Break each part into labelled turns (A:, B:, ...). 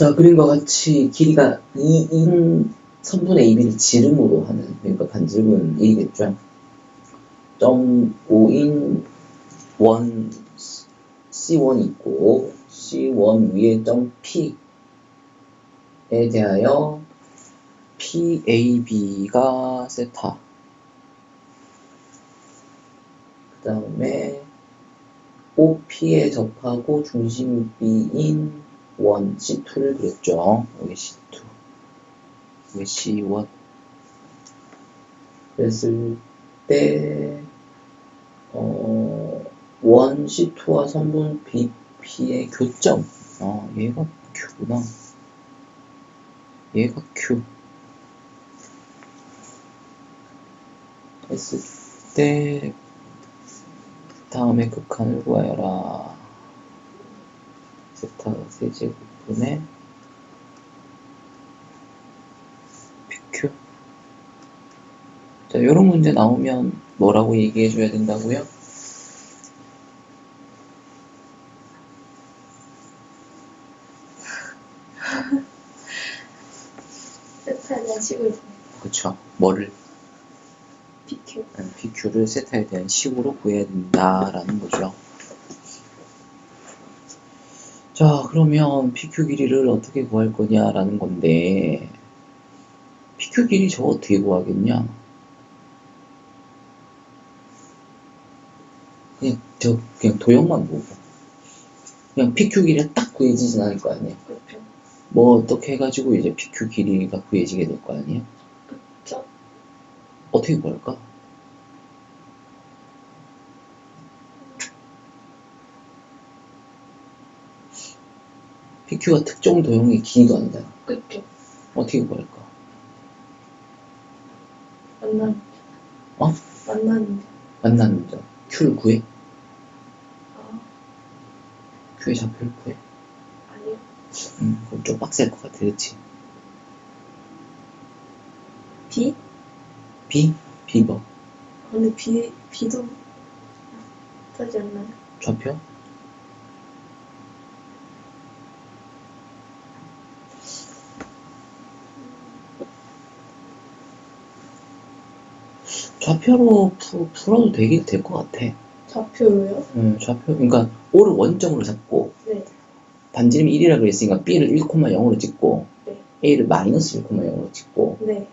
A: 자, 그림과 같이 길이가 2인 선분의 AB를 지름으로 하는, 그러니까 반지름은 1이겠죠. 점 5인 원 C1 있고, C1 위에 점 P에 대하여 PAB가 세타. 그 다음에 OP에 접하고 중심 B인 1, C2를 그렸죠. 여기 C2. 여기 C1. 그랬을 때, 어, 1, C2와 선분 BP의 교점. 어, 얘가 Q구나. 얘가 Q. 했을 때, 다음에 극한을 구하여라. 세타 세제곱분의 PQ. 자, 이런 문제 나오면 뭐라고 얘기해 줘야 된다고요?
B: 세타에 대한
A: 그쵸. 뭐를?
B: PQ.
A: PQ를 세타에 대한 식으로 구해야 된다라는 거죠. 자, 그러면 PQ 길이를 어떻게 구할 거냐라는 건데, PQ 길이 저 어떻게 구하겠냐? 그냥, 저, 그냥 도형만 보고. 그냥 PQ 길이가 딱 구해지진 않을 거 아니에요?
B: 그렇죠.
A: 뭐, 어떻게 해가지고 이제 PQ 길이가 구해지게 될 거 아니에요?
B: 그렇죠.
A: 어떻게 구할까? PQ가 특정 도형의 길이도 아니잖아.
B: 그렇죠.
A: 어떻게 구할까?
B: 만나는
A: 어?
B: 만나는
A: 만나는 점. Q를 구해?
B: 아
A: Q의 좌표를 구해?
B: 아니요.
A: 음, 그럼 좀 빡셀 것 같아, 그치?
B: B?
A: B? B 뭐?
B: 근데 B B도 하지 않나요?
A: 좌표? 좌표로 푸, 풀어도 되긴 될 것 같아.
B: 좌표로요?
A: 음, 좌표, 그러니까 O를 원점으로 잡고
B: 네.
A: 반지름이 1이라 그랬으니까 B를 1,0로 찍고
B: 네.
A: A를 마이너스 1,0로 찍고
B: 네.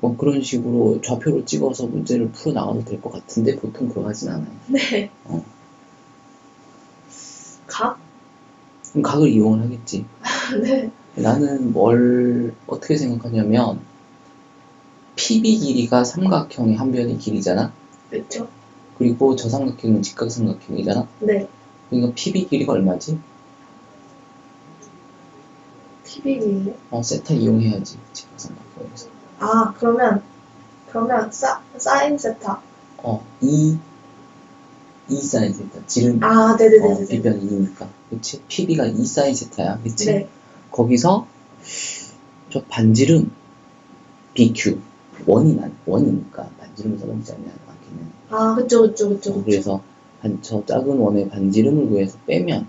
A: 뭐 그런 식으로 좌표로 찍어서 문제를 풀어 나가도 될 것 같은데 보통 그러하진 않아요.
B: 네.
A: 어.
B: 각?
A: 그럼 각을 이용을 하겠지.
B: 네.
A: 나는 뭘 어떻게 생각하냐면 PB 길이가 삼각형의 한 변의 길이잖아.
B: 그렇죠.
A: 그리고 저 삼각형은 직각삼각형이잖아.
B: 네.
A: 그러니까 PB 길이가 얼마지?
B: TV기요?
A: 어, 세타 이용해야지. 직각삼각형에서.
B: 아 그러면 그러면 사 사인 세타.
A: 어, 2, 2 사인 세타. 지름
B: 아
A: 어,
B: 네네네네.
A: 비변 2니까. 그치? PB가 2 사인 세타야. 그치?
B: 네.
A: 거기서 저 반지름 BQ 원이 난 원이니까 반지름을 써먹지 않냐 않겠네.
B: 아 그쵸 그쵸 그쵸. 그쵸.
A: 그래서 반, 저 작은 원의 반지름을 구해서 빼면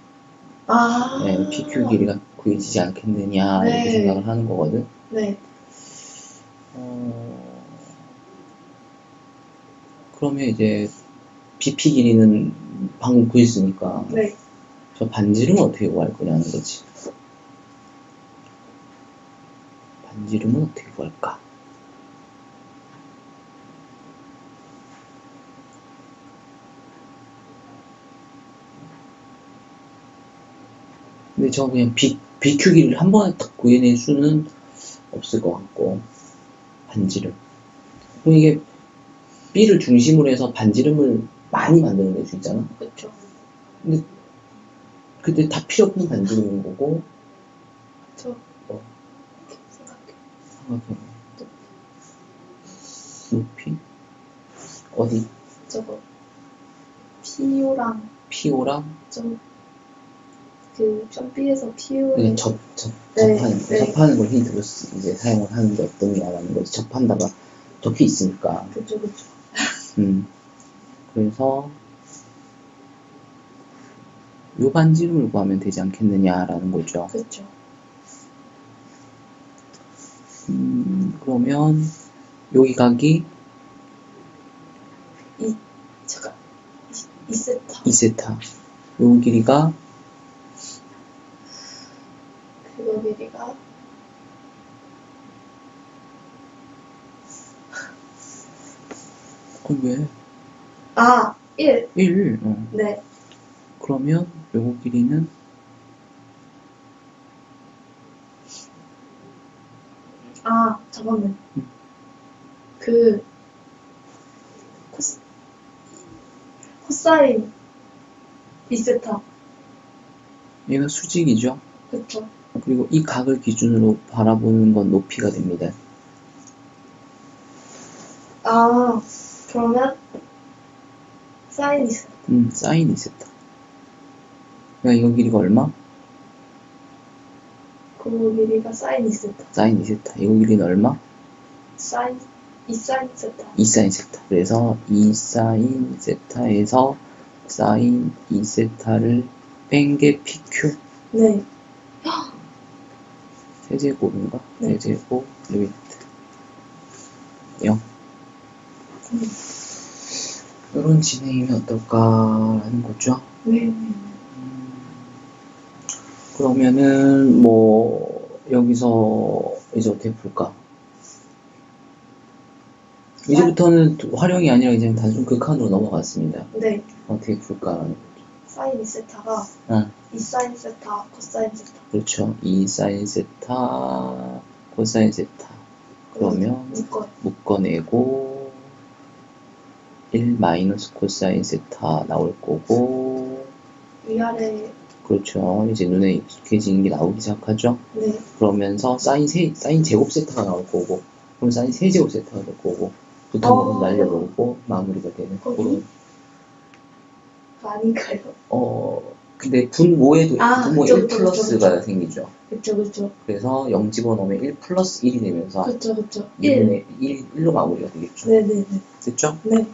B: 아.
A: 네, PQ 길이가 구해지지 않겠느냐 이렇게
B: 네.
A: 생각을 하는 거거든.
B: 네.
A: 어, 그러면 이제 BP 길이는 방금 구했으니까
B: 네.
A: 저 반지름은 어떻게 구할 거냐는 거지. 반지름은 어떻게 구할까? 근데 저 그냥 BQ 길이를 한 번에 딱 구해낼 수는 없을 것 같고 반지름. 그럼 이게 B를 중심으로 해서 반지름을 많이 만들어낼 수 있잖아.
B: 그쵸.
A: 근데 다 필요 없는 반지름인 거고.
B: 그쵸.
A: 어.
B: 생각해.
A: 삼각형 높이? 어디?
B: 저거. PO랑.
A: PO랑?
B: 좀 그 점비에서 PO에
A: 그냥 접, 접,
B: 네,
A: 접하는 거
B: 네.
A: 접하는 걸 힌트로 쓰- 이제 사용을 하는데 어떠냐라는 거지 접한다가 적혀 있으니까
B: 그쵸 그쵸.
A: 음 그래서 요 반지름을 구하면 되지 않겠느냐라는 거죠.
B: 그쵸.
A: 음, 그러면 여기 각이
B: 잠깐. 2세타.
A: 2세타. 요 길이가
B: 그거 길이가
A: 어, 왜?
B: 아, 1.
A: 1. 어.
B: 네.
A: 그러면 요거 길이는
B: 아, 잠깐만.
A: 음.
B: 그 코스 코사인 2세타.
A: 얘가 수직이죠.
B: 그쵸.
A: 그리고 이 각을 기준으로 바라보는 건 높이가 됩니다.
B: 아, 그러면 사인 2세타.
A: 음, 사인 2세타. 그러니까 이거 길이가 얼마?
B: 그거 길이가 사인 2세타.
A: 사인 2세타. 이거 길이는 얼마?
B: 사인 2사인 세타.
A: 2사인 세타. 그래서 2사인 세타에서 사인 2세타를 뺀 게 PQ.
B: 네.
A: 세제곱인가?
B: 네.
A: 세제곱 리미트 0.
B: 음.
A: 이런 진행이면 어떨까라는 거죠.
B: 네.
A: 음, 그러면은 뭐 여기서 이제 어떻게 풀까? 이제부터는 활용이 아니라 이제 단순 극한으로 넘어갔습니다.
B: 네.
A: 어떻게 풀까라는 거죠.
B: 사인 2세타가
A: 응.
B: 2사인 세타, 코사인 세타.
A: 그렇죠. 2 사인 세타, 코사인 세타. 그러면
B: 묶어요.
A: 묶어내고 1 마이너스 코사인 세타 나올 거고
B: 위아래,
A: 그렇죠. 이제 눈에 익숙해지는 게 나오기 시작하죠.
B: 네.
A: 그러면서 사인 세, 사인 제곱 세타가 나올 거고 그럼 사인 세 제곱 세타가 될 거고 붙어먹어서
B: 어.
A: 날려놓고 마무리가 되는
B: 거기?
A: 그런
B: 아닌가요?
A: 어 근데 분모에도
B: 아,
A: 분모
B: 그쵸,
A: 1
B: 그쵸,
A: 플러스가
B: 그쵸.
A: 생기죠.
B: 그쵸, 그쵸.
A: 그래서 0 집어넣으면 1 플러스 1이 되면서
B: 그쵸, 그쵸. 1.
A: 1분의 1, 1로 마무리가 되겠죠.
B: 네네네.
A: 됐죠?
B: 네.